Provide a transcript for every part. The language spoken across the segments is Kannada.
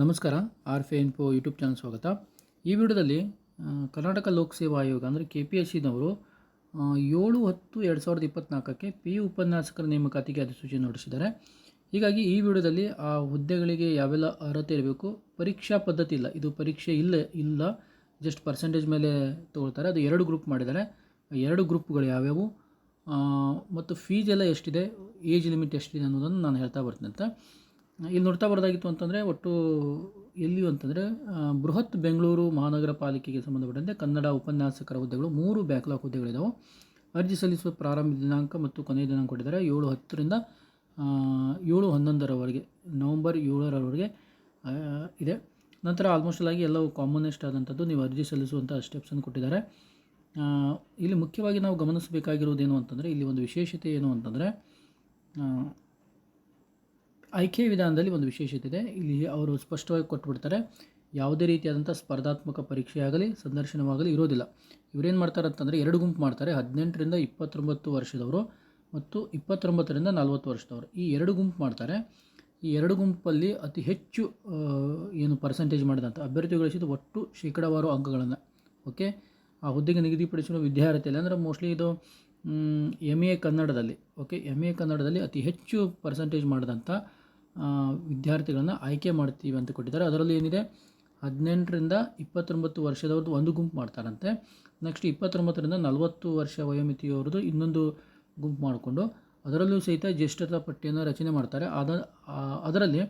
ನಮಸ್ಕಾರ ಆರ್ ಫೆ ಇನ್ಫೋ ಯೂಟ್ಯೂಬ್ ಚಾನಲ್ ಸ್ವಾಗತ. ಈ ವಿಡಿಯೋದಲ್ಲಿ ಕರ್ನಾಟಕ ಲೋಕಸೇವಾ ಆಯೋಗ ಅಂದರೆ ಕೆ ಪಿ ಎಸ್ ಸಿನವರು ಏಳು ಹತ್ತು ಎರಡು ಸಾವಿರದ ಇಪ್ಪತ್ತ್ನಾಲ್ಕಕ್ಕೆ ಪಿ ಯು ಉಪನ್ಯಾಸಕರ ನೇಮಕಾತಿಗೆ ಅಧಿಸೂಚನೆ ಹೊರಡಿಸಿದ್ದಾರೆ. ಹೀಗಾಗಿ ಈ ವಿಡಿಯೋದಲ್ಲಿ ಆ ಹುದ್ದೆಗಳಿಗೆ ಯಾವೆಲ್ಲ ಅರ್ಹತೆ ಇರಬೇಕು, ಪರೀಕ್ಷಾ ಪದ್ಧತಿ ಇಲ್ಲ, ಇದು ಪರೀಕ್ಷೆ ಇಲ್ಲ ಇಲ್ಲ ಜಸ್ಟ್ ಪರ್ಸೆಂಟೇಜ್ ಮೇಲೆ ತೊಗೊಳ್ತಾರೆ. ಅದು ಎರಡು ಗ್ರೂಪ್ ಮಾಡಿದ್ದಾರೆ. ಎರಡು ಗ್ರೂಪ್ಗಳು ಯಾವ್ಯಾವು? ಮತ್ತು ಫೀಸ್ ಎಲ್ಲ ಎಷ್ಟಿದೆ? ಏಜ್ ಲಿಮಿಟ್ ಎಷ್ಟಿದೆ ಅನ್ನೋದನ್ನು ನಾನು ಹೇಳ್ತಾ ಬರ್ತೀನಿ ಅಂತ. ಇಲ್ಲಿ ನೋಡ್ತಾ ಬರೋದಾಗಿತ್ತು ಅಂತಂದರೆ ಒಟ್ಟು ಎಲ್ಲಿ ಅಂತಂದರೆ ಬೃಹತ್ ಬೆಂಗಳೂರು ಮಹಾನಗರ ಪಾಲಿಕೆಗೆ ಸಂಬಂಧಪಟ್ಟಂತೆ ಕನ್ನಡ ಉಪನ್ಯಾಸಕರ ಹುದ್ದೆಗಳು, ಮೂರು ಬ್ಯಾಕ್ಲಾಗ್ ಹುದ್ದೆಗಳಿದಾವೆ. ಅರ್ಜಿ ಸಲ್ಲಿಸುವ ಪ್ರಾರಂಭ ದಿನಾಂಕ ಮತ್ತು ಕೊನೆಯ ದಿನಾಂಕ ಕೊಟ್ಟಿದ್ದಾರೆ. ಏಳು ಹತ್ತರಿಂದ ಏಳು ಹನ್ನೊಂದರವರೆಗೆ, ನವಂಬರ್ ಏಳರವರೆಗೆ ಇದೆ. ನಂತರ ಆಲ್ಮೋಸ್ಟ್ ಆಗಿ ಎಲ್ಲವೂ ಕಾಮನೆಸ್ಟ್ ಆದಂಥದ್ದು ನೀವು ಅರ್ಜಿ ಸಲ್ಲಿಸುವಂಥ ಸ್ಟೆಪ್ಸನ್ನು ಕೊಟ್ಟಿದ್ದಾರೆ. ಇಲ್ಲಿ ಮುಖ್ಯವಾಗಿ ನಾವು ಗಮನಿಸಬೇಕಾಗಿರುವುದೇನು ಅಂತಂದರೆ, ಇಲ್ಲಿ ಒಂದು ವಿಶೇಷತೆ ಏನು ಅಂತಂದರೆ ಆಯ್ಕೆ ವಿಧಾನದಲ್ಲಿ ಒಂದು ವಿಶೇಷತೆ ಇದೆ ಇಲ್ಲಿ ಅವರು ಸ್ಪಷ್ಟವಾಗಿ ಕೊಟ್ಬಿಡ್ತಾರೆ, ಯಾವುದೇ ರೀತಿಯಾದಂಥ ಸ್ಪರ್ಧಾತ್ಮಕ ಪರೀಕ್ಷೆಯಾಗಲಿ, ಸಂದರ್ಶನವಾಗಲಿ ಇರೋದಿಲ್ಲ. ಇವರೇನು ಮಾಡ್ತಾರೆ ಅಂತಂದರೆ ಎರಡು ಗುಂಪು ಮಾಡ್ತಾರೆ, ಹದಿನೆಂಟರಿಂದ ಇಪ್ಪತ್ತೊಂಬತ್ತು ವರ್ಷದವರು ಮತ್ತು ಇಪ್ಪತ್ತೊಂಬತ್ತರಿಂದ ನಲ್ವತ್ತು ವರ್ಷದವರು. ಈ ಎರಡು ಗುಂಪು ಮಾಡ್ತಾರೆ. ಈ ಎರಡು ಗುಂಪಲ್ಲಿ ಅತಿ ಹೆಚ್ಚು ಏನು ಪರ್ಸೆಂಟೇಜ್ ಮಾಡಿದಂಥ ಅಭ್ಯರ್ಥಿ ಗಳಿಸಿದ ಒಟ್ಟು ಶೇಕಡಾವಾರು ಅಂಕಗಳನ್ನು. ಓಕೆ? ಆ ಹುದ್ದೆಗೆ ನಿಗದಿಪಡಿಸಿರುವ ವಿದ್ಯಾರ್ಥಿಯಲ್ಲಿ ಅಂದರೆ ಮೋಸ್ಟ್ಲಿ ಇದು ಎಂ ಎ ಕನ್ನಡದಲ್ಲಿ. ಓಕೆ? ಎಂ ಎ ಕನ್ನಡದಲ್ಲಿ ಅತಿ ಹೆಚ್ಚು ಪರ್ಸೆಂಟೇಜ್ ಮಾಡಿದಂಥ ವಿದ್ಯಾರ್ಥಿಗಳನ್ನು ಆಯ್ಕೆ ಮಾಡ್ತೀವಿ ಅಂತ ಕೊಟ್ಟಿದ್ದಾರೆ. ಅದರಲ್ಲಿ ಏನಿದೆ? ಹದಿನೆಂಟರಿಂದ ಇಪ್ಪತ್ತೊಂಬತ್ತು ವರ್ಷದವ್ರದ್ದು ಒಂದು ಗುಂಪು ಮಾಡ್ತಾರಂತೆ. ನೆಕ್ಸ್ಟ್ ಇಪ್ಪತ್ತೊಂಬತ್ತರಿಂದ ನಲವತ್ತು ವರ್ಷ ವಯೋಮಿತಿಯವ್ರದ್ದು ಇನ್ನೊಂದು ಗುಂಪು ಮಾಡಿಕೊಂಡು ಅದರಲ್ಲೂ ಸಹಿತ ಜ್ಯೇಷ್ಠತಾ ಪಟ್ಟಿಯನ್ನು ರಚನೆ ಮಾಡ್ತಾರೆ. ಅದ ಅದರಲ್ಲಿ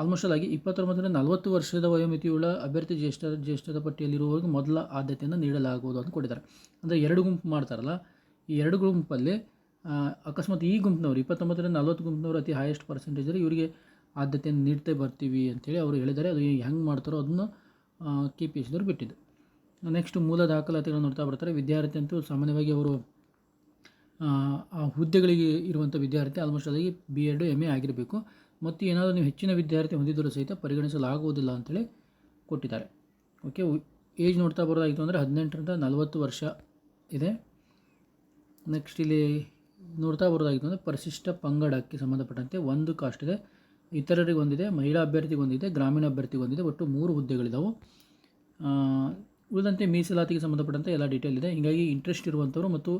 ಆಲ್ಮೋಸ್ಟ್ ಆಗಿ ಇಪ್ಪತ್ತೊಂಬತ್ತರಿಂದ ನಲವತ್ತು ವರ್ಷದ ವಯೋಮಿತಿಯುಳ್ಳ ಅಭ್ಯರ್ಥಿ ಜ್ಯೇಷ್ಠ, ಜ್ಯೇಷ್ಠತಾ ಪಟ್ಟಿಯಲ್ಲಿರುವವರಿಗೆ ಮೊದಲ ಆದ್ಯತೆಯನ್ನು ನೀಡಲಾಗುವುದು ಅಂತ ಕೊಟ್ಟಿದ್ದಾರೆ. ಅಂದರೆ ಎರಡು ಗುಂಪು ಮಾಡ್ತಾರಲ್ಲ, ಈ ಎರಡು ಗುಂಪಲ್ಲಿ ಅಕಸ್ಮಾತ್ ಈ ಗುಂಪಿನವ್ರು ಇಪ್ಪತ್ತೊಂಬತ್ತರಿಂದ ನಲ್ವತ್ತು ಗುಂಪಿನವರು ಅತಿ ಹೈಯೆಸ್ಟ್ ಪರ್ಸೆಂಟೇಜಲ್ಲಿ ಇವರಿಗೆ ಆದ್ಯತೆಯನ್ನು ನೀಡ್ತೇ ಬರ್ತೀವಿ ಅಂತೇಳಿ ಅವರು ಹೇಳಿದ್ದಾರೆ. ಅದು ಹೆಂಗೆ ಮಾಡ್ತಾರೋ ಅದನ್ನು ಕೆ ಪಿ ಎಸ್ ದವ್ರು ಬಿಟ್ಟಿದ್ದು. ನೆಕ್ಸ್ಟ್ ಮೂಲ ದಾಖಲಾತಿಗಳನ್ನು ನೋಡ್ತಾ ಬರ್ತಾರೆ. ವಿದ್ಯಾರ್ಥಿ ಅಂತೂ ಸಾಮಾನ್ಯವಾಗಿ ಅವರು ಆ, ಹುದ್ದೆಗಳಿಗೆ ಇರುವಂಥ ವಿದ್ಯಾರ್ಥಿ ಆಲ್ಮೋಸ್ಟ್ ಅದಾಗಿ ಬಿ ಎಡ್ ಎಂ ಎ ಆಗಿರಬೇಕು. ಮತ್ತು ಏನಾದರೂ ನೀವು ಹೆಚ್ಚಿನ ವಿದ್ಯಾರ್ಥಿ ಹೊಂದಿದ್ದರೂ ಸಹಿತ ಪರಿಗಣಿಸಲಾಗುವುದಿಲ್ಲ ಅಂತೇಳಿ ಕೊಟ್ಟಿದ್ದಾರೆ. ಓಕೆ ಏಜ್ ನೋಡ್ತಾ ಬರೋದಾಗಿತ್ತು ಅಂದರೆ ಹದಿನೆಂಟರಿಂದ ನಲವತ್ತು ವರ್ಷ ಇದೆ. ನೆಕ್ಸ್ಟ್ ಇಲ್ಲಿ ನೋಡ್ತಾ ಬರೋದಾಗಿತ್ತು ಅಂದರೆ ಪರಿಶಿಷ್ಟ ಪಂಗಡಕ್ಕೆ ಸಂಬಂಧಪಟ್ಟಂತೆ ಒಂದು ಕಾಸ್ಟ್ ಇದೆ. ಇತರರಿಗೆ ಒಂದಿದೆ, ಮಹಿಳಾ ಅಭ್ಯರ್ಥಿಗೆ ಒಂದಿದೆ, ಗ್ರಾಮೀಣ ಅಭ್ಯರ್ಥಿಗೆ ಒಂದಿದೆ, ಒಟ್ಟು ಮೂರು ಹುದ್ದೆಗಳಿದ್ದಾವೆ ಉಳಿದಂತೆ ಮೀಸಲಾತಿಗೆ ಸಂಬಂಧಪಟ್ಟಂತೆ ಎಲ್ಲ ಡೀಟೇಲ್ ಇದೆ. ಹೀಗಾಗಿ ಇಂಟ್ರೆಸ್ಟ್ ಇರುವಂಥವ್ರು ಮತ್ತು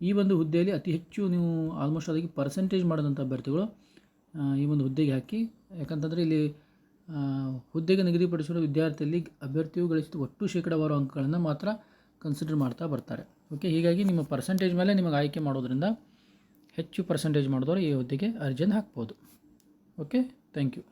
ಈ ಒಂದು ಹುದ್ದೆಯಲ್ಲಿ ಅತಿ ಹೆಚ್ಚು ನೀವು ಆಲ್ಮೋಸ್ಟ್ ಅದಕ್ಕೆ ಪರ್ಸೆಂಟೇಜ್ ಮಾಡಿದಂಥ ಅಭ್ಯರ್ಥಿಗಳು ಈ ಒಂದು ಹುದ್ದೆಗೆ ಹಾಕಿ. ಯಾಕಂತಂದರೆ ಇಲ್ಲಿ ಹುದ್ದೆಗೆ ನಿಗದಿಪಡಿಸಿರುವ ವಿದ್ಯಾರ್ಥಿಯಲ್ಲಿ ಅಭ್ಯರ್ಥಿಯು ಗಳಿಸಿದ ಒಟ್ಟು ಶೇಕಡಾವಾರು ಅಂಕಗಳನ್ನು ಮಾತ್ರ ಕನ್ಸಿಡರ್ ಮಾಡ್ತಾ ಬರ್ತಾರೆ. ಓಕೆ ಹೀಗಾಗಿ ನಿಮ್ಮ ಪರ್ಸೆಂಟೇಜ್ ಮೇಲೆ ನಿಮಗೆ ಆಯ್ಕೆ ಮಾಡೋದ್ರಿಂದ ಹೆಚ್ಚು ಪರ್ಸೆಂಟೇಜ್ ಮಾಡಿದವರು ಈ ಹುದ್ದೆಗೆ ಅರ್ಜಿಯನ್ನು ಹಾಕ್ಬೋದು. Okay thank you